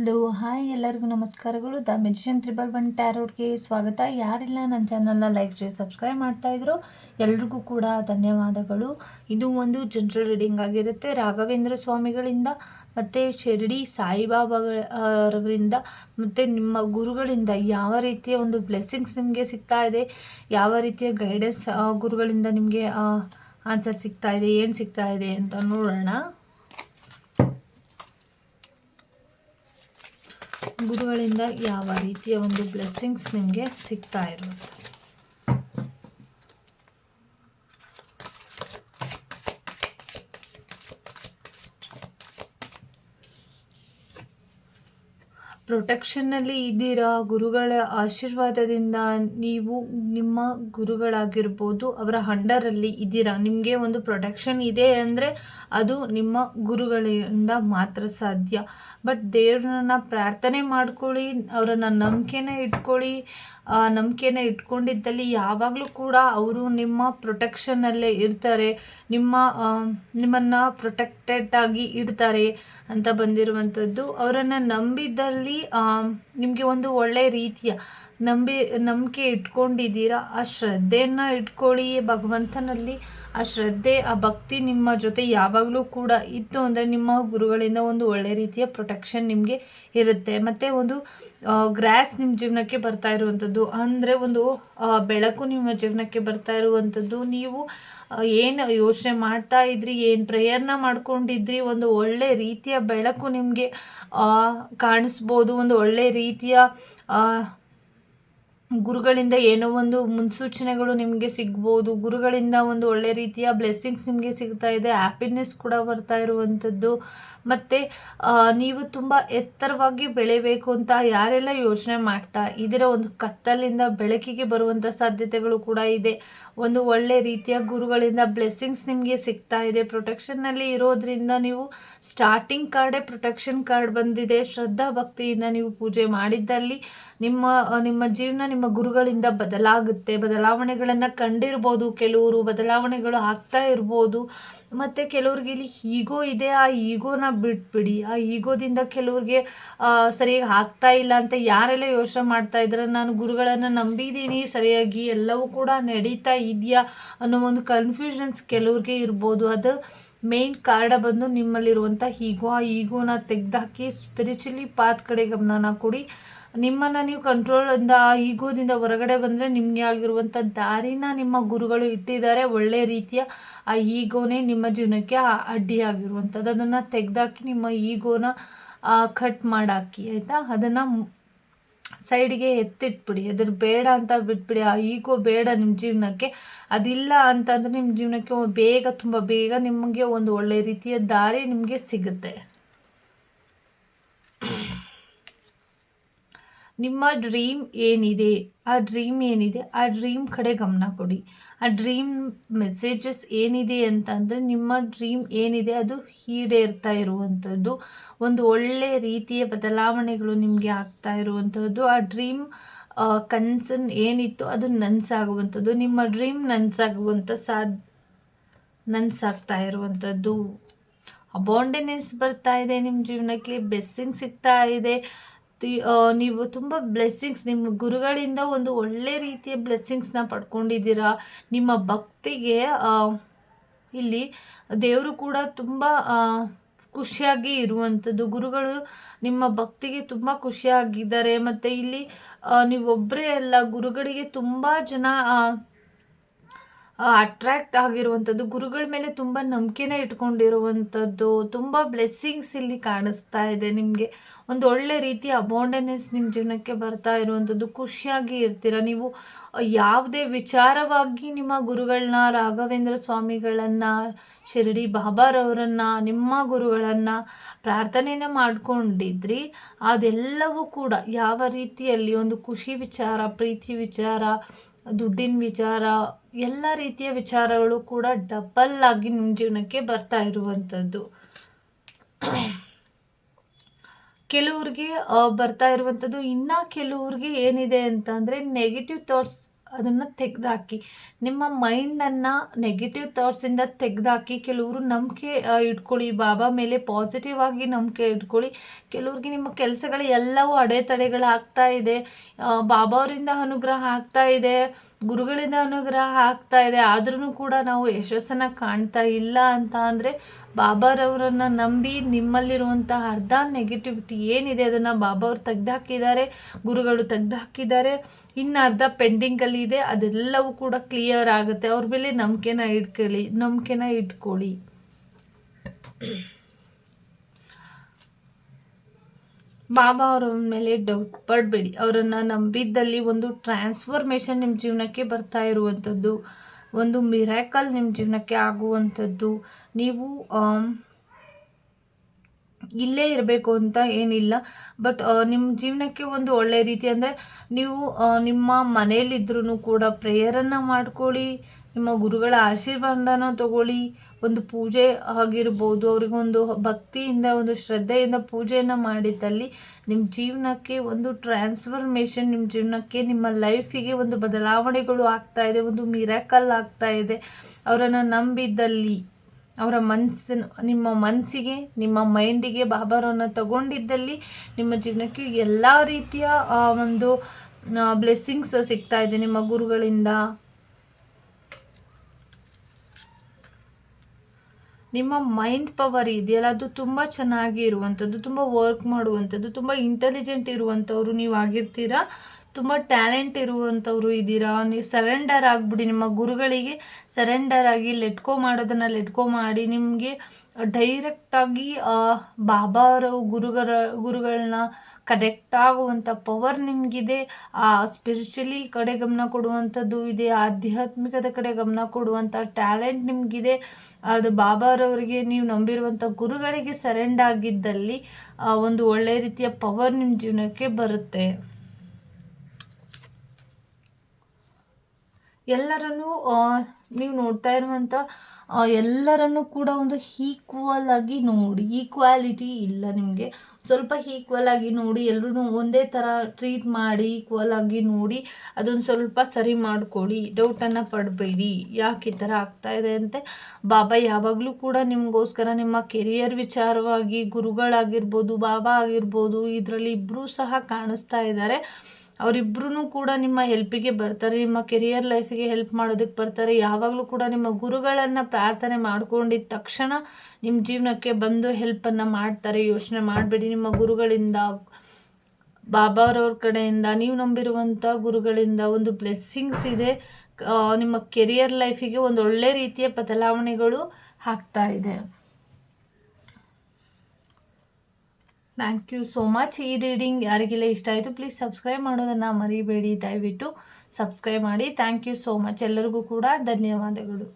Hello, hi ಎಲ್ಲರಿಗೂ ನಮಸ್ಕಾರಗಳು. The magician triple one ಟ್ಯಾರೋಡ್ಗೆ ಸ್ವಾಗತ. ಯಾರೆಲ್ಲ, ನನ್ನ ಚಾನಲ್ನ ಲೈಕ್ ಜೊತೆ ಸಬ್ಸ್ಕ್ರೈಬ್ ಮಾಡ್ತಾಯಿದ್ರು ಎಲ್ರಿಗೂ ಕೂಡ ಧನ್ಯವಾದಗಳು. ಇದು ಒಂದು ಜನರಲ್ ರೀಡಿಂಗ್ ಆಗಿರುತ್ತೆ. ರಾಘವೇಂದ್ರ ಸ್ವಾಮಿಗಳಿಂದ ಮತ್ತು ಶಿರಡಿ ಸಾಯಿಬಾಬಾರವರಿಂದ ಮತ್ತು ನಿಮ್ಮ ಗುರುಗಳಿಂದ ಯಾವ ರೀತಿಯ ಒಂದು ಬ್ಲೆಸ್ಸಿಂಗ್ಸ್ ನಿಮಗೆ ಸಿಗ್ತಾ ಇದೆ, ಯಾವ ರೀತಿಯ ಗೈಡೆನ್ಸ್ ಗುರುಗಳಿಂದ ನಿಮಗೆ ಆನ್ಸರ್ ಸಿಗ್ತಾ ಇದೆ, ಏನು ಸಿಗ್ತಾ ಇದೆ ಅಂತ ನೋಡೋಣ. ಗುರುಗಳಿಂದ ಯಾವ ರೀತಿಯ ಒಂದು ಬ್ಲೆಸ್ಸಿಂಗ್ಸ್ ನಿಮಗೆ ಸಿಗ್ತಾ ಇರುತ್ತೆ? ಪ್ರೊಟೆಕ್ಷನ್ನಲ್ಲಿ ಇದ್ದೀರಾ? ಗುರುಗಳ ಆಶೀರ್ವಾದದಿಂದ ನೀವು ನಿಮ್ಮ ಗುರುಗಳಾಗಿರ್ಬೋದು, ಅವರ ಹಂಡರಲ್ಲಿ ಇದ್ದೀರಾ? ನಿಮಗೆ ಒಂದು ಪ್ರೊಟೆಕ್ಷನ್ ಇದೆ ಅಂದರೆ ಅದು ನಿಮ್ಮ ಗುರುಗಳಿಂದ ಮಾತ್ರ ಸಾಧ್ಯ. ಬಟ್ ದೇವ್ರನ್ನ ಪ್ರಾರ್ಥನೆ ಮಾಡ್ಕೊಳ್ಳಿ, ಅವರನ್ನ ನಂಬಿಕೆನ ಇಟ್ಕೊಳ್ಳಿ. ನಂಬಿಕೆನ ಇಟ್ಕೊಂಡಿದ್ದಲ್ಲಿ ಯಾವಾಗಲೂ ಕೂಡ ಅವರು ನಿಮ್ಮ ಪ್ರೊಟೆಕ್ಷನ್ನಲ್ಲೇ ಇರ್ತಾರೆ. ನಿಮ್ಮ ನಿಮ್ಮನ್ನು ಪ್ರೊಟೆಕ್ಟೆಡ್ ಆಗಿ ಇಡ್ತಾರೆ ಅಂತ ಬಂದಿರುವಂಥದ್ದು. ಅವರನ್ನು ನಂಬಿದ್ದಲ್ಲಿ ನಿಮಗೆ ಒಂದು ಒಳ್ಳೆಯ ರೀತಿಯ ನಂಬಿ, ನಂಬಿಕೆ ಇಟ್ಕೊಂಡಿದ್ದೀರಾ? ಆ ಶ್ರದ್ಧೆಯನ್ನು ಇಟ್ಕೊಳ್ಳಿ ಭಗವಂತನಲ್ಲಿ ಆ ಶ್ರದ್ಧೆ, ಆ ಭಕ್ತಿ ನಿಮ್ಮ ಜೊತೆ ಯಾವಾಗಲೂ ಕೂಡ ಇತ್ತು ಅಂದರೆ ನಿಮ್ಮ ಗುರುಗಳಿಂದ ಒಂದು ಒಳ್ಳೆ ರೀತಿಯ ಪ್ರೊಟೆಕ್ಷನ್ ನಿಮಗೆ ಇರುತ್ತೆ. ಮತ್ತು ಒಂದು ಗ್ರ್ಯಾಸ್ ನಿಮ್ಮ ಜೀವನಕ್ಕೆ ಬರ್ತಾ ಇರುವಂಥದ್ದು, ಅಂದರೆ ಒಂದು ಬೆಳಕು ನಿಮ್ಮ ಜೀವನಕ್ಕೆ ಬರ್ತಾ ಇರುವಂಥದ್ದು, ನೀವು ಏನು ಯೋಚನೆ ಮಾಡ್ತಾ ಇದ್ರಿ, ಏನು ಪ್ರೇಯರ್ನ ಮಾಡ್ಕೊಂಡಿದ್ರಿ, ಒಂದು ಒಳ್ಳೆ ರೀತಿಯ ಬೆಳಕು ನಿಮಗೆ ಕಾಣಿಸ್ಬೋದು, ಒಂದು ಒಳ್ಳೆ ರೀತಿಯ ಗುರುಗಳಿಂದ ಏನೋ ಒಂದು ಮುನ್ಸೂಚನೆಗಳು ನಿಮಗೆ ಸಿಗ್ಬೋದು. ಗುರುಗಳಿಂದ ಒಂದು ಒಳ್ಳೆ ರೀತಿಯ ಬ್ಲೆಸ್ಸಿಂಗ್ಸ್ ನಿಮಗೆ ಸಿಗ್ತಾ ಇದೆ. ಹ್ಯಾಪಿನೆಸ್ ಕೂಡ ಬರ್ತಾ ಇರುವಂಥದ್ದು. ಮತ್ತು ನೀವು ತುಂಬ ಎತ್ತರವಾಗಿ ಬೆಳೆಯಬೇಕು ಅಂತ ಯಾರೆಲ್ಲ ಯೋಚನೆ ಮಾಡ್ತಾ ಇದರ ಒಂದು ಕತ್ತಲಿಂದ ಬೆಳಕಿಗೆ ಬರುವಂಥ ಸಾಧ್ಯತೆಗಳು ಕೂಡ ಇದೆ. ಒಂದು ಒಳ್ಳೆ ರೀತಿಯ ಗುರುಗಳಿಂದ ಬ್ಲೆಸ್ಸಿಂಗ್ಸ್ ನಿಮಗೆ ಸಿಗ್ತಾ ಇದೆ. ಪ್ರೊಟೆಕ್ಷನ್ನಲ್ಲಿ ಇರೋದ್ರಿಂದ ನೀವು ಸ್ಟಾರ್ಟಿಂಗ್ ಕಾರ್ಡೇ ಪ್ರೊಟೆಕ್ಷನ್ ಕಾರ್ಡ್ ಬಂದಿದೆ. ಶ್ರದ್ಧಾ ಭಕ್ತಿಯಿಂದ ನೀವು ಪೂಜೆ ಮಾಡಿದ್ದಲ್ಲಿ ನಿಮ್ಮ ನಿಮ್ಮ ಜೀವನ ನಿಮ್ಮ ಗುರುಗಳಿಂದ ಬದಲಾಗುತ್ತೆ. ಬದಲಾವಣೆಗಳನ್ನು ಕಂಡಿರ್ಬೋದು. ಕೆಲವರು ಬದಲಾವಣೆಗಳು ಆಗ್ತಾ ಇರ್ಬೋದು. ಮತ್ತು ಕೆಲವ್ರಿಗೆ ಇಲ್ಲಿ ಈಗೋ ಇದೆ. ಆ ಈಗೋನ ಬಿಟ್ಬಿಡಿ. ಆ ಈಗೋದಿಂದ ಕೆಲವ್ರಿಗೆ ಸರಿಯಾಗಿ ಆಗ್ತಾ ಇಲ್ಲ ಅಂತ ಯಾರೆಲ್ಲ ಯೋಚನೆ ಮಾಡ್ತಾ ಇದ್ದಾರೆ ನಾನು ಗುರುಗಳನ್ನು ನಂಬಿದ್ದೀನಿ ಸರಿಯಾಗಿ ಎಲ್ಲವೂ ಕೂಡ ನಡೀತಾ ಇದೆಯಾ ಅನ್ನೋ ಒಂದು ಕನ್ಫ್ಯೂಷನ್ಸ್ ಕೆಲವ್ರಿಗೆ ಇರ್ಬೋದು. ಅದು ಮೇನ್ ಕಾರಣ ಬಂದು ನಿಮ್ಮಲ್ಲಿರುವಂಥ ಈಗೋ ಆ ಈಗೋನ ತೆಗೆದಾಕಿ ಸ್ಪಿರಿಚುಲಿ ಪಾತ್ ಕಡೆ ಗಮನನ ಕೊಡಿ. ನಿಮ್ಮನ್ನು ನೀವು ಕಂಟ್ರೋಲಿಂದ ಈಗೋದಿಂದ ಹೊರಗಡೆ ಬಂದರೆ ನಿಮಗೆ ಆಗಿರುವಂಥ ದಾರಿನ ನಿಮ್ಮ ಗುರುಗಳು ಇಟ್ಟಿದ್ದಾರೆ. ಒಳ್ಳೆ ರೀತಿಯ ಆ ಈಗೋನೇ ನಿಮ್ಮ ಜೀವನಕ್ಕೆ ಅಡ್ಡಿಯಾಗಿರುವಂಥದ್ದು ಅದನ್ನು ತೆಗೆದಾಕಿ, ನಿಮ್ಮ ಈಗೋನ ಕಟ್ ಮಾಡಾಕಿ, ಆಯಿತಾ? ಅದನ್ನು ಸೈಡ್ಗೆ ಎತ್ತಿಟ್ಬಿಡಿ. ಅದ್ರ ಬೇಡ ಅಂತ ಬಿಟ್ಬಿಡಿ. ಆ ಈಗೋ ಬೇಡ ನಿಮ್ಮ ಜೀವನಕ್ಕೆ. ಅದಿಲ್ಲ ಅಂತಂದರೆ ನಿಮ್ಮ ಜೀವನಕ್ಕೆ ಬೇಗ, ತುಂಬ ಬೇಗ ನಿಮಗೆ ಒಂದು ಒಳ್ಳೆ ರೀತಿಯ ದಾರಿ ನಿಮಗೆ ಸಿಗುತ್ತೆ. ನಿಮ್ಮ ಡ್ರೀಮ್ ಏನಿದೆ, ಆ ಡ್ರೀಮ್ ಏನಿದೆ, ಆ ಡ್ರೀಮ್ ಕಡೆ ಗಮನ ಕೊಡಿ. ಆ ಡ್ರೀಮ್ ಮೆಸೇಜಸ್ ಏನಿದೆ ಅಂತಂದರೆ ನಿಮ್ಮ ಡ್ರೀಮ್ ಏನಿದೆ ಅದು ಈಡೇರ್ತಾ ಇರುವಂಥದ್ದು. ಒಂದು ಒಳ್ಳೆ ರೀತಿಯ ಬದಲಾವಣೆಗಳು ನಿಮಗೆ ಆಗ್ತಾ ಇರುವಂಥದ್ದು. ಆ ಡ್ರೀಮ್ ಕನ್ಸನ್ ಏನಿತ್ತು ಅದು ನನಸಾಗುವಂಥದ್ದು. ನಿಮ್ಮ ಡ್ರೀಮ್ ನನ್ಸಾಗುವಂಥ ಸಾಧ್ ನನ್ಸಾಗ್ತಾ ಇರುವಂಥದ್ದು. ಅಬಾಂಡೆನೆನ್ಸ್ ಬರ್ತಾ ಇದೆ ನಿಮ್ಮ ಜೀವನಕ್ಕೆ ಬೆಸ್ಸಿಂಗ್ ಸಿಗ್ತಾ ಇದೆ. ನೀವು ತುಂಬ ಬ್ಲೆಸ್ಸಿಂಗ್ಸ್ ನಿಮ್ಮ ಗುರುಗಳಿಂದ ಒಂದು ಒಳ್ಳೆ ರೀತಿಯ ಬ್ಲೆಸ್ಸಿಂಗ್ಸ್ನ ಪಡ್ಕೊಂಡಿದ್ದೀರಾ? ನಿಮ್ಮ ಭಕ್ತಿಗೆ ಇಲ್ಲಿ ದೇವರು ಕೂಡ ತುಂಬ ಖುಷಿಯಾಗಿ ಇರುವಂಥದ್ದು ಗುರುಗಳು ನಿಮ್ಮ ಭಕ್ತಿಗೆ ತುಂಬ ಖುಷಿಯಾಗಿದ್ದಾರೆ. ಮತ್ತು ಇಲ್ಲಿ ನೀವೊಬ್ಬರೇ ಅಲ್ಲ, ಗುರುಗಳಿಗೆ ತುಂಬ ಜನ ಅಟ್ರ್ಯಾಕ್ಟ್ ಆಗಿರುವಂಥದ್ದು, ಗುರುಗಳ ಮೇಲೆ ತುಂಬ ನಂಬಿಕೆನೇ ಇಟ್ಕೊಂಡಿರುವಂಥದ್ದು, ತುಂಬ ಬ್ಲೆಸ್ಸಿಂಗ್ಸ್ ಇಲ್ಲಿ ಕಾಣಿಸ್ತಾ ಇದೆ ನಿಮಗೆ. ಒಂದು ಒಳ್ಳೆ ರೀತಿಯ ಅಬೌಂಡೆನೆಸ್ ನಿಮ್ಮ ಜೀವನಕ್ಕೆ ಬರ್ತಾ ಇರುವಂಥದ್ದು, ಖುಷಿಯಾಗಿ ಇರ್ತೀರ. ನೀವು ಯಾವುದೇ ವಿಚಾರವಾಗಿ ನಿಮ್ಮ ಗುರುಗಳನ್ನ, ರಾಘವೇಂದ್ರ ಸ್ವಾಮಿಗಳನ್ನು, ಶಿರಡಿ ಬಾಬಾರವರನ್ನು ನಿಮ್ಮ ಗುರುಗಳನ್ನು ಪ್ರಾರ್ಥನೆನ ಮಾಡ್ಕೊಂಡಿದ್ರಿ, ಅದೆಲ್ಲವೂ ಕೂಡ ಯಾವ ರೀತಿಯಲ್ಲಿ ಒಂದು ಖುಷಿ ವಿಚಾರ, ಪ್ರೀತಿ ವಿಚಾರ ದುಡ್ಡಿನ ವಿಚಾರ, ಎಲ್ಲ ರೀತಿಯ ವಿಚಾರಗಳು ಕೂಡ ಡಬಲ್ ಆಗಿ ನಿಮ್ಮ ಜೀವನಕ್ಕೆ ಬರ್ತಾ ಇರುವಂಥದ್ದು ಕೆಲವ್ರಿಗೆ ಬರ್ತಾ ಇರುವಂಥದ್ದು ಇನ್ನೂ ಕೆಲವ್ರಿಗೆ ಏನಿದೆ ಅಂತಂದರೆ ನೆಗೆಟಿವ್ ಥಾಟ್ಸ್ ಅದನ್ನು ತೆಗೆದಾಕಿ. ನಿಮ್ಮ ಮೈಂಡನ್ನು ನೆಗೆಟಿವ್ ಥಾಟ್ಸಿಂದ ತೆಗೆದಾಕಿ, ಕೆಲವರು ನಂಬಿಕೆ ಇಟ್ಕೊಳ್ಳಿ, ಬಾಬಾ ಮೇಲೆ ಪಾಸಿಟಿವ್ ಆಗಿ ನಂಬಿಕೆ ಇಟ್ಕೊಳ್ಳಿ. ಕೆಲವ್ರಿಗೆ ನಿಮ್ಮ ಕೆಲಸಗಳು ಎಲ್ಲವೂ ಅಡೆತಡೆಗಳಾಗ್ತಾ ಇದೆ. ಬಾಬಾ ಅವರಿಂದ ಅನುಗ್ರಹ ಆಗ್ತಾ ಇದೆ. ಗುರುಗಳಿಂದ ಅನುಗ್ರಹ ಆಗ್ತಾ ಇದೆ. ಆದ್ರೂ ಕೂಡ ನಾವು ಯಶಸ್ಸನ್ನು ಕಾಣ್ತಾ ಇಲ್ಲ ಅಂತ ಅಂದರೆ ಬಾಬಾರವರನ್ನು ನಂಬಿ ನಿಮ್ಮಲ್ಲಿರುವಂತಹ ಅರ್ಧ ನೆಗೆಟಿವಿಟಿ ಏನಿದೆ ಅದನ್ನು ಬಾಬಾ ಅವ್ರು ತೆಗ್ದುಹಾಕಿದ್ದಾರೆ ಗುರುಗಳು ತೆಗ್ದುಹಾಕಿದ್ದಾರೆ ಇನ್ನು ಅರ್ಧ ಪೆಂಡಿಂಗಲ್ಲಿ ಇದೆ. ಅದೆಲ್ಲವೂ ಕೂಡ ಕ್ಲಿಯರ್ ಆಗುತ್ತೆ. ಅವ್ರ ಮೇಲೆ ನಂಬಿಕೆನ ಇಟ್ಕೊಳ್ಳಿ ನಂಬಿಕೆನ ಇಟ್ಕೊಳ್ಳಿ. ಬಾಬಾ ಅವರ ಮೇಲೆ ಡೌಟ್ ಪಡಬೇಡಿ. ಅವರನ್ನು ನಂಬಿದ್ದಲ್ಲಿ ಒಂದು ಟ್ರಾನ್ಸ್ಫರ್ಮೇಷನ್ ನಿಮ್ಮ ಜೀವನಕ್ಕೆ ಬರ್ತಾ ಇರುವಂಥದ್ದು, ಒಂದು ಮಿರಾಕಲ್ ನಿಮ್ಮ ಜೀವನಕ್ಕೆ ಆಗುವಂಥದ್ದು. ನೀವು ಇಲ್ಲೇ ಇರಬೇಕು ಅಂತ ಏನಿಲ್ಲ. ಬಟ್ ನಿಮ್ಮ ಜೀವನಕ್ಕೆ ಒಂದು ಒಳ್ಳೆ ರೀತಿ ಅಂದರೆ ನೀವು ನಿಮ್ಮ ಮನೆಯಲ್ಲಿದ್ರೂ ಕೂಡ ಪ್ರೇಯರನ್ನು ಮಾಡ್ಕೊಳ್ಳಿ. ನಿಮ್ಮ ಗುರುಗಳ ಆಶೀರ್ವಾದನ ತಗೊಳ್ಳಿ. ಒಂದು ಪೂಜೆ ಆಗಿರ್ಬೋದು, ಅವರಿಗೊಂದು ಭಕ್ತಿಯಿಂದ, ಒಂದು ಶ್ರದ್ಧೆಯಿಂದ ಪೂಜೆಯನ್ನು ಮಾಡಿದ್ದಲ್ಲಿ ನಿಮ್ಮ ಜೀವನಕ್ಕೆ ಒಂದು ಟ್ರಾನ್ಸ್ಫರ್ಮೇಷನ್ ನಿಮ್ಮ ಜೀವನಕ್ಕೆ, ನಿಮ್ಮ ಲೈಫಿಗೆ ಒಂದು ಬದಲಾವಣೆಗಳು ಆಗ್ತಾ ಇದೆ, ಒಂದು ಮಿರಾಕಲ್ ಆಗ್ತಾ ಇದೆ. ಅವರನ್ನು ನಂಬಿದ್ದಲ್ಲಿ ಅವರ ಮನಸ್ಸಿನ ನಿಮ್ಮ ಮನಸ್ಸಿಗೆ ನಿಮ್ಮ ಮೈಂಡಿಗೆ ಬಾಬಾರವನ್ನು ತಗೊಂಡಿದ್ದಲ್ಲಿ ನಿಮ್ಮ ಜೀವನಕ್ಕೆ ಎಲ್ಲ ರೀತಿಯ ಒಂದು ಬ್ಲೆಸ್ಸಿಂಗ್ಸ್ ಸಿಗ್ತಾ ಇದೆ ನಿಮ್ಮ ಗುರುಗಳಿಂದ. ನಿಮ್ಮ ಮೈಂಡ್ ಪವರ್ ಇದೆಯಲ್ಲ, ಅದು ತುಂಬ ಚೆನ್ನಾಗಿ ಇರುವಂಥದ್ದು, ತುಂಬ ವರ್ಕ್ ಮಾಡುವಂಥದ್ದು, ತುಂಬ ಇಂಟೆಲಿಜೆಂಟ್ ಇರುವಂಥವ್ರು ನೀವು ಆಗಿರ್ತೀರಾ, ತುಂಬ ಟ್ಯಾಲೆಂಟ್ ಇರುವಂಥವ್ರು ಇದ್ದೀರಾ ನೀವು ಸರೆಂಡರ್ ಆಗಿಬಿಡಿ, ನಿಮ್ಮ ಗುರುಗಳಿಗೆ ಸರೆಂಡರ್ ಆಗಿ ಲೆಟ್ಕೋ ಮಾಡೋದನ್ನು ಲೆಟ್ಕೋ ಮಾಡಿ, ನಿಮಗೆ ಡೈರೆಕ್ಟಾಗಿ ಬಾಬಾರು ಗುರುಗಳ ಗುರುಗಳನ್ನ ಕನೆಕ್ಟ್ ಆಗುವಂಥ ಪವರ್ ನಿಮಗಿದೆ, ಆ ಸ್ಪಿರಿಚುಲಿ ಕಡೆ ಗಮನ ಕೊಡುವಂಥದ್ದು ಇದೆ, ಆಧ್ಯಾತ್ಮಿಕದ ಕಡೆ ಗಮನ ಕೊಡುವಂಥ ಟ್ಯಾಲೆಂಟ್ ನಿಮಗಿದೆ. ಅದು ಬಾಬಾರವರಿಗೆ ನೀವು ನಂಬಿರುವಂಥ ಗುರುಗಳಿಗೆ ಸರೆಂಡ್ ಆಗಿದ್ದಲ್ಲಿ ಒಂದು ಒಳ್ಳೆಯ ರೀತಿಯ ಪವರ್ ನಿಮ್ಮ ಜೀವನಕ್ಕೆ ಬರುತ್ತೆ. ಎಲ್ಲರನ್ನು ನೀವು ನೋಡ್ತಾ ಇರುವಂಥ ಎಲ್ಲರನ್ನು ಕೂಡ ಒಂದು ಈಕ್ವಲ್ ಆಗಿ ನೋಡಿ ಈಕ್ವಾಲಿಟಿ ಇಲ್ಲ ನಿಮಗೆ. ಸ್ವಲ್ಪ ಈಕ್ವಲ್ ಆಗಿ ನೋಡಿ ಎಲ್ಲರೂ ಒಂದೇ ಥರ ಟ್ರೀಟ್ ಮಾಡಿ ಈಕ್ವಲ್ ಆಗಿ ನೋಡಿ, ಅದೊಂದು ಸ್ವಲ್ಪ ಸರಿ ಮಾಡ್ಕೊಳ್ಳಿ. ಡೌಟನ್ನು ಪಡಬೇಡಿ. ಯಾಕೆ ಈ ಥರ ಆಗ್ತಾ ಇದೆ ಅಂತೆ? ಬಾಬಾ ಯಾವಾಗಲೂ ಕೂಡ ನಿಮಗೋಸ್ಕರ ನಿಮ್ಮ ಕೆರಿಯರ್ ವಿಚಾರವಾಗಿ ಗುರುಗಳಾಗಿರ್ಬೋದು, ಬಾಬಾ ಆಗಿರ್ಬೋದು, ಇದರಲ್ಲಿ ಇಬ್ಬರೂ ಸಹ ಕಾಣಿಸ್ತಾ ಇದ್ದಾರೆ. ಅವರಿಬ್ಬರೂ ಕೂಡ ನಿಮ್ಮ ಹೆಲ್ಪಿಗೆ ಬರ್ತಾರೆ, ನಿಮ್ಮ ಕೆರಿಯರ್ ಲೈಫಿಗೆ ಹೆಲ್ಪ್ ಮಾಡೋದಕ್ಕೆ ಬರ್ತಾರೆ. ಯಾವಾಗಲೂ ಕೂಡ ನಿಮ್ಮ ಗುರುಗಳನ್ನು ಪ್ರಾರ್ಥನೆ ಮಾಡ್ಕೊಂಡಿದ್ದ ತಕ್ಷಣ ನಿಮ್ಮ ಜೀವನಕ್ಕೆ ಬಂದು ಹೆಲ್ಪನ್ನು ಮಾಡ್ತಾರೆ, ಯೋಚನೆ ಮಾಡಬೇಡಿ. ನಿಮ್ಮ ಗುರುಗಳಿಂದ, ಬಾಬಾರವ್ರ ಕಡೆಯಿಂದ, ನೀವು ನಂಬಿರುವಂಥ ಗುರುಗಳಿಂದ ಒಂದು ಬ್ಲೆಸ್ಸಿಂಗ್ಸ್ ಇದೆ. ನಿಮ್ಮ ಕೆರಿಯರ್ ಲೈಫಿಗೆ ಒಂದು ಒಳ್ಳೆ ರೀತಿಯ ಬದಲಾವಣೆಗಳು ಆಗ್ತಾ ಇದೆ. ಥ್ಯಾಂಕ್ ಯು ಸೋ ಮಚ್ ಈ ರೀಡಿಂಗ್ ಯಾರಿಗೆಲ್ಲ ಇಷ್ಟ ಆಯಿತು ಪ್ಲೀಸ್ ಸಬ್ಸ್ಕ್ರೈಬ್ ಮಾಡೋದನ್ನು ಮರಿಬೇಡಿ. ದಯವಿಟ್ಟು ಸಬ್ಸ್ಕ್ರೈಬ್ ಮಾಡಿ. ಥ್ಯಾಂಕ್ ಯು ಸೋ ಮಚ್ ಎಲ್ಲರಿಗೂ ಕೂಡ ಧನ್ಯವಾದಗಳು.